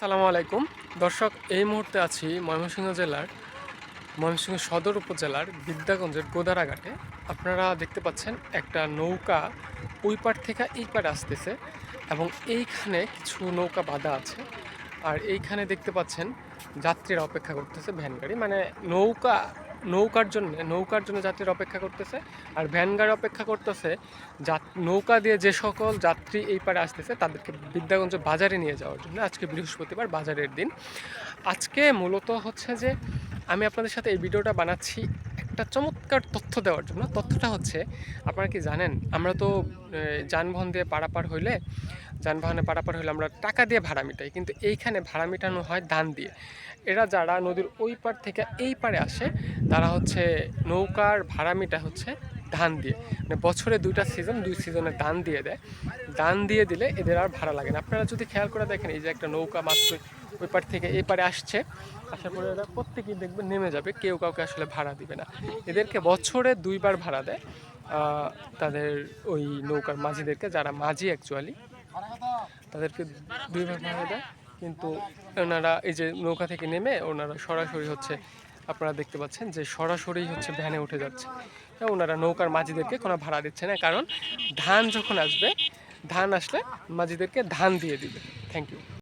সালামু আলাইকুম। দর্শক, এই মুহূর্তে আছি ময়মনসিংহ জেলার ময়মনসিংহ সদর উপজেলার বিদ্যাগঞ্জের গোদারাঘাটে। আপনারা দেখতে পাচ্ছেন একটা নৌকা ওই পার থেকে এই পারে আসতেছে এবং এইখানে কিছু নৌকা বাঁধা আছে। আর এইখানে দেখতে পাচ্ছেন যাত্রীরা অপেক্ষা করতেছে ভ্যান গাড়ি। মানে নৌকা নৌকার জন্য নৌকার জন্য যাত্রীর অপেক্ষা করতেছে। আর ভ্যান গাড়ি অপেক্ষা করতেছে নৌকা দিয়ে যে সকল যাত্রী এই পারে আসতেছে, তাদেরকে বিদ্যাগঞ্জ বাজারে নিয়ে যাওয়ার জন্য। আজকে বৃহস্পতিবার, বাজারের দিন। আজকে মূলত হচ্ছে যে, আমি আপনাদের সাথে এই ভিডিওটা বানাচ্ছি একটা চমৎকার তথ্য দেওয়ার জন্য। তথ্যটা হচ্ছে, আপনারা কি জানেন, আমরা তো যানবাহন দিয়ে পারাপার হইলে, যানবাহনে পারাপার হইলে আমরা টাকা দিয়ে ভাড়া মিটাই, কিন্তু এইখানে ভাড়া মিটানো হয় দান দিয়ে। এরা যারা নদীর ওই পার থেকে এই পারে আসে, তারা হচ্ছে নৌকার ভাড়া মিটা হচ্ছে ধান দিয়ে। মানে বছরে দুইটা সিজন দুই সিজনে দান দিয়ে দেয়। দান দিয়ে দিলে এদের আর ভাড়া লাগে না। আপনারা যদি খেয়াল করে দেখেন, এই যে একটা নৌকা মাত্র ওই পার থেকে এই পারে আসছে, আসার পরে এরা প্রত্যেকেই দেখবেন নেমে যাবে, কেউ কাউকে আসলে ভাড়া দিবে না। এদেরকে বছরে দুইবার ভাড়া দেয় তাদের ওই নৌকার মাঝিদেরকে, যারা মাঝি অ্যাকচুয়ালি তাদেরকে দুইবার ভাড়া দেয়। কিন্তু ওনারা এই যে নৌকা থেকে নেমে, ওনারা সরাসরি হচ্ছে আপনারা দেখতে পাচ্ছেন যে সরাসরি হচ্ছে ভ্যানে উঠে যাচ্ছে। হ্যাঁ, ওনারা নৌকার মাঝিদেরকে কোনো ভাড়া দিচ্ছে না কারণ ধান যখন আসবে ধান আসলে মাঝিদেরকে ধান দিয়ে দিবে। Thank you